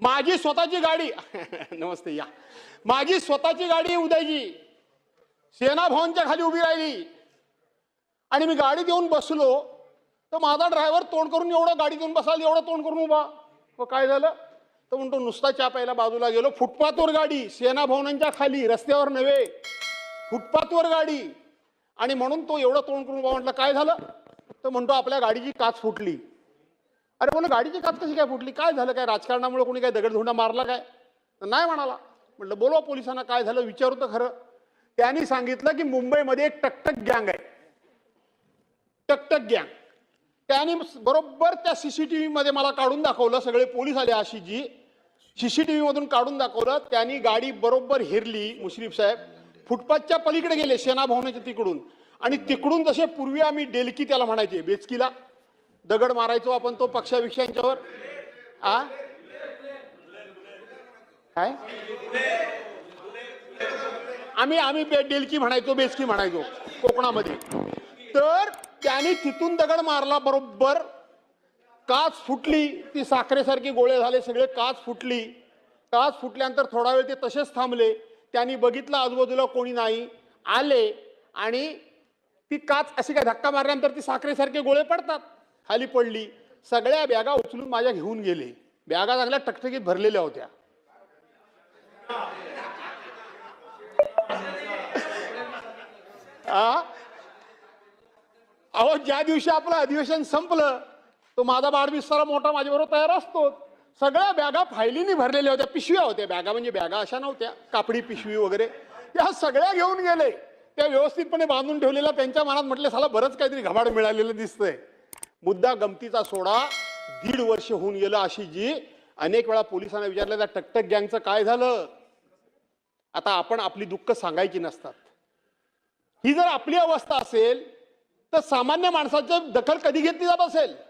माझी स्वतःची गाडी. नमस्ते या. माझी स्वतःची गाडी उद्याची सेना भवनच्या खाली उभी राहिली. आणि मी गाडीत येऊन बसलो. तर माझा ड्रायव्हर तोंड करून एवढं गाडीत येऊन बसाल एवढं तोंड करून उभा. मग काय झालं? तर म्हणतो नुसता चहा प्यायला बाजूला गेलो. फुटपाथवर गाडी सेना भवनांच्या खाली रस्त्यावर नव्हे. फुटपाथवर गाडी. आणि म्हणून तो एवढं तोंड करून उभा म्हटलं काय झालं? तर म्हणतो आपल्या गाडीची काच फुटली. अरे म्हणलं गाडीची काच कशी काय फुटली? काय झालं काय? राजकारणामुळे कोणी काय दगडधोंडा मारला काय? नाही म्हणाला. म्हटलं बोलवा पोलिसांना काय झालं विचारू तर खरं. त्यांनी सांगितलं की मुंबईमध्ये एक टकटक गँग आहे. टकटक गँग. त्यांनी बरोबर त्या सीसीटीव्ही मध्ये मला काढून दाखवलं सगळे पोलीस आले अशी जी. सीसीटीव्ही मधून काढून दाखवलं त्यांनी गाडी बरोबर हिरली मुश्रीफ साहेब. फुटपाथच्या पलीकडे गेले सेना भवनाच्या तिकडून. आणि तिकडून जसे पूर्वी आम्ही डेलकी त्याला म्हणायचे बेचकीला. दगड मारायचो आपण तो पक्षाविषयांच्यावर आ? काय? आम्ही आम्ही डेलकी म्हणायचो बेसकी म्हणायचो कोकणामध्ये. तर त्याने तिथून दगड मारला बरोबर. काच फुटली ती साखरेसारखी गोळे झाले सगळे काच फुटली. काच फुटल्यानंतर थोडा वेळ ते तसेच थांबले. त्यांनी बघितलं आजूबाजूला कोणी नाही. आले आणि ती काच अशी काय धक्का मारल्यानंतर ती साखरेसारखे गोळे पडतात. खाली पडली सगळ्या बॅगा उचलून माझ्या घेऊन गेले. बॅगा चांगल्या टकटकीत भरलेल्या होत्या. अहो ज्या दिवशी आपलं अधिवेशन संपलं तो माझा वाढदिवसाला मोठा माझ्याबरोबर तयार असतो. सगळ्या बॅगा फायलीनी भरलेल्या होत्या पिशव्या होत्या. बॅगा म्हणजे बॅगा अशा नव्हत्या कापडी पिशवी वगैरे. या सगळ्या घेऊन गेले. त्या व्यवस्थितपणे बांधून ठेवलेल्या त्यांच्या मनात म्हटलं साला बरंच काहीतरी घबाड मिळालेलं दिसतंय. मुद्दा गमतीचा सोडा. दीड वर्ष होऊन गेलं अशी जी. अनेक वेळा पोलिसांना विचारलं त्या टकटक गँगचं काय झालं? आता आपण आपली दुःख सांगायची नसतात. ही जर आपली अवस्था असेल तर सामान्य माणसाची दखल कधी घेतली जात असेल?